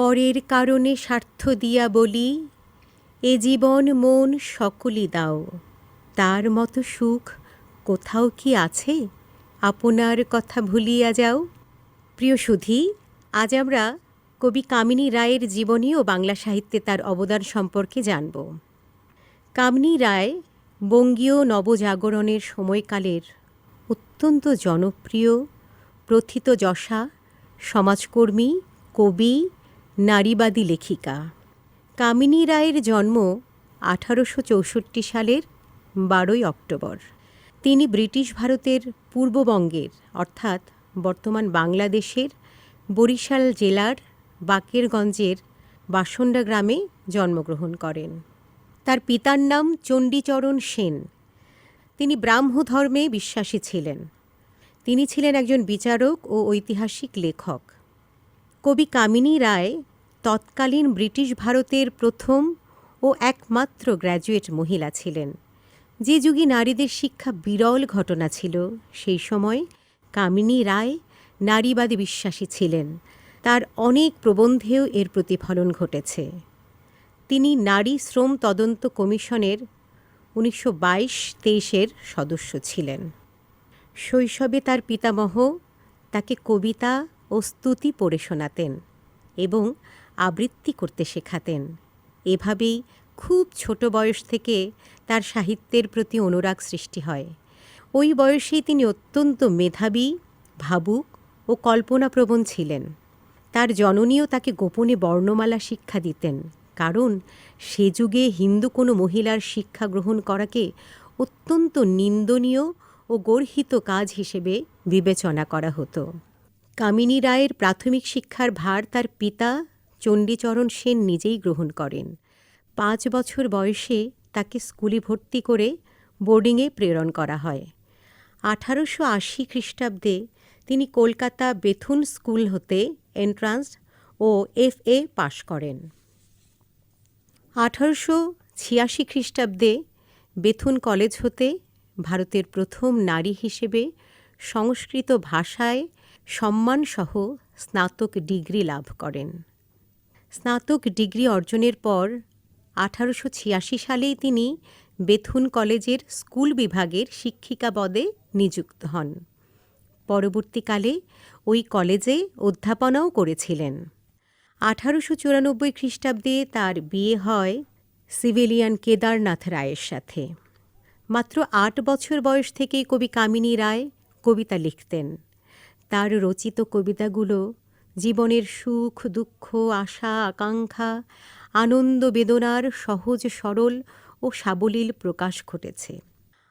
পরের কারণে স্বার্থ দিয়া বলি, এ জীবন মন সকলি দাও। তার মতো সুখ কোথাও কি আছে? আপনার কথা ভুলিয়া যাও। প্রিয় সুধী, আজ আমরা কবি কামিনী রায়ের জীবনী ও বাংলা সাহিত্যে তার অবদান সম্পর্কে জানব। কামিনী রায় বঙ্গীয় নবজাগরণের সময়কালের অত্যন্ত জনপ্রিয় প্রথিতযশা সমাজকর্মী, কবি নারীবাদী লেখিকা। কামিনী রায়ের জন্ম আঠারোশো চৌষট্টি সালের বারোই অক্টোবর। তিনি ব্রিটিশ ভারতের পূর্ববঙ্গের, অর্থাৎ বর্তমান বাংলাদেশের বরিশাল জেলার বাকেরগঞ্জের বাসন্ডা গ্রামে জন্মগ্রহণ করেন। তার পিতার নাম চণ্ডীচরণ সেন। তিনি ব্রাহ্ম ধর্মে বিশ্বাসী ছিলেন। তিনি ছিলেন একজন বিচারক ও ঐতিহাসিক লেখক। কবি কামিনী রায় তৎকালীন ব্রিটিশ ভারতের প্রথম ও একমাত্র গ্র্যাজুয়েট মহিলা ছিলেন। যে যুগে নারীদের শিক্ষা বিরল ঘটনা ছিল, সেই সময় কামিনী রায় নারীবাদী বিশ্বাসী ছিলেন। তার অনেক প্রবন্ধেও এর প্রতিফলন ঘটেছে। তিনি নারী শ্রম তদন্ত কমিশনের উনিশশো বাইশ তেইশের সদস্য ছিলেন। শৈশবে তার পিতামহ তাকে কবিতা ও স্তুতি পড়ে শোনাতেন এবং আবৃত্তি করতে শেখাতেন। এভাবেই খুব ছোট বয়স থেকে তার সাহিত্যের প্রতি অনুরাগ সৃষ্টি হয়। ওই বয়সেই তিনি অত্যন্ত মেধাবী, ভাবুক ও কল্পনাপ্রবণ ছিলেন। তার জননীও তাকে গোপনে বর্ণমালা শিক্ষা দিতেন, কারণ সে যুগে হিন্দু কোনো মহিলার শিক্ষা গ্রহণ করাকে অত্যন্ত নিন্দনীয় ও গর্হিত কাজ হিসেবে বিবেচনা করা হতো। কামিনী রায়ের প্রাথমিক শিক্ষার ভার তার পিতা চণ্ডীচরণ সেন নিজেই গ্রহণ করেন। পাঁচ বছর বয়সে তাকে স্কুলে ভর্তি করে বোর্ডিংয়ে প্রেরণ করা হয়। আঠারোশো আশি খ্রিস্টাব্দে তিনি কলকাতা বেথুন স্কুল হতে এন্ট্রান্স ও এফ এ পাশ করেন। আঠারোশো ছিয়াশি খ্রিস্টাব্দে বেথুন কলেজ হতে ভারতের প্রথম নারী হিসেবে সংস্কৃত ভাষায় সম্মানসহ স্নাতক ডিগ্রি লাভ করেন। স্নাতক ডিগ্রি অর্জনের পর আঠারোশো ছিয়াশি সালেই তিনি বেথুন কলেজের স্কুল বিভাগের শিক্ষিকা পদে নিযুক্ত হন। পরবর্তীকালে ওই কলেজে অধ্যাপনাও করেছিলেন। আঠারোশো চুরানব্বই খ্রিস্টাব্দে তার বিয়ে হয় সিভিলিয়ান কেদারনাথ রায়ের সাথে। মাত্র আট বছর বয়স থেকেই কবি কামিনী রায় কবিতা লিখতেন। তার রচিত কবিতাগুলো জীবনের সুখ, দুঃখ, আশা, আকাঙ্ক্ষা, আনন্দ, বেদনার সহজ সরল ও সাবলীল প্রকাশ ঘটেছে।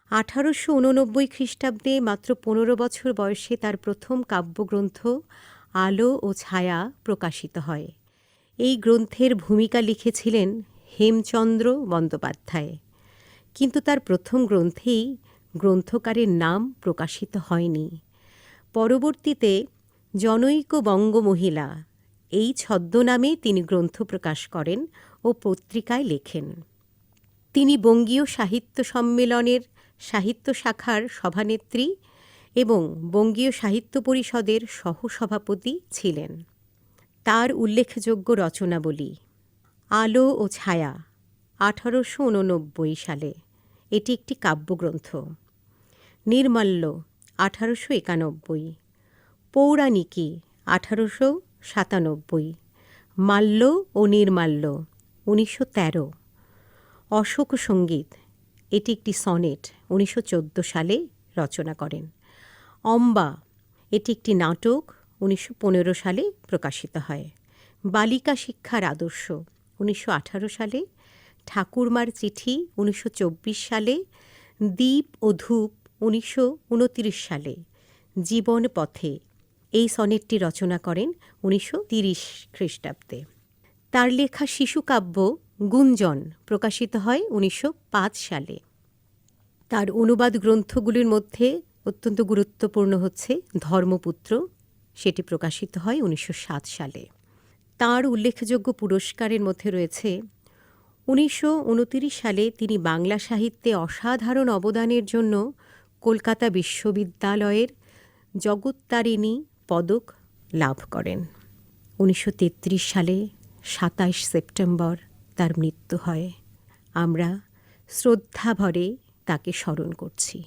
আঠারোশো উননব্বই খ্রিস্টাব্দে মাত্র পনেরো বছর বয়সে তার প্রথম কাব্যগ্রন্থ আলো ও ছায়া প্রকাশিত হয়। এই গ্রন্থের ভূমিকা লিখেছিলেন হেমচন্দ্র বন্দ্যোপাধ্যায়। কিন্তু তার প্রথম গ্রন্থেই গ্রন্থকারের নাম প্রকাশিত হয়নি। পরবর্তীতে জনৈক বঙ্গমহিলা এই ছদ্মনামে তিনি গ্রন্থ প্রকাশ করেন ও পত্রিকায় লেখেন। তিনি বঙ্গীয় সাহিত্য সম্মেলনের সাহিত্য শাখার সভানেত্রী এবং বঙ্গীয় সাহিত্য পরিষদের সহসভাপতি ছিলেন। তার উল্লেখযোগ্য রচনাবলী, আলো ও ছায়া, আঠারোশো উননব্বই সালে। এটি একটি কাব্যগ্রন্থ। নির্মাল্য আঠারোশো একানব্বই। পৌরাণিকী, আঠারোশো সাতানব্বই। মাল্য ও নির্মাল্য উনিশশো তেরো। অশোক সংগীত এটি একটি সনেট উনিশশো চোদ্দ সালে রচনা করেন। অম্বা, এটি একটি নাটক উনিশশো পনেরো সালে প্রকাশিত হয়। বালিকা শিক্ষার আদর্শ উনিশশো আঠারো সালে। ঠাকুরমার চিঠি উনিশশো চব্বিশ সালে। দ্বীপ ও ধূপ উনিশশো উনত্রিশ সালে। জীবন পথে। এই সনেটটি রচনা করেন উনিশশো তিরিশ খ্রিস্টাব্দে। তার লেখা শিশুকাব্য গুঞ্জন প্রকাশিত হয় উনিশশো পাঁচ সালে। তার অনুবাদ গ্রন্থগুলির মধ্যে অত্যন্ত গুরুত্বপূর্ণ হচ্ছে ধর্মপুত্র। সেটি প্রকাশিত হয় উনিশশো সাত সালে। তার উল্লেখযোগ্য পুরস্কারের মধ্যে রয়েছে উনিশশো উনত্রিশ সালে তিনি বাংলা সাহিত্যে অসাধারণ অবদানের জন্য কলকাতা বিশ্ববিদ্যালয়ের জগত্তারিণী পদক লাভ করেন। উনিশশো তেত্রিশ সালে সাতাশ সেপ্টেম্বর তার মৃত্যু হয়। আমরা শ্রদ্ধাভরে তাকে স্মরণ করছি।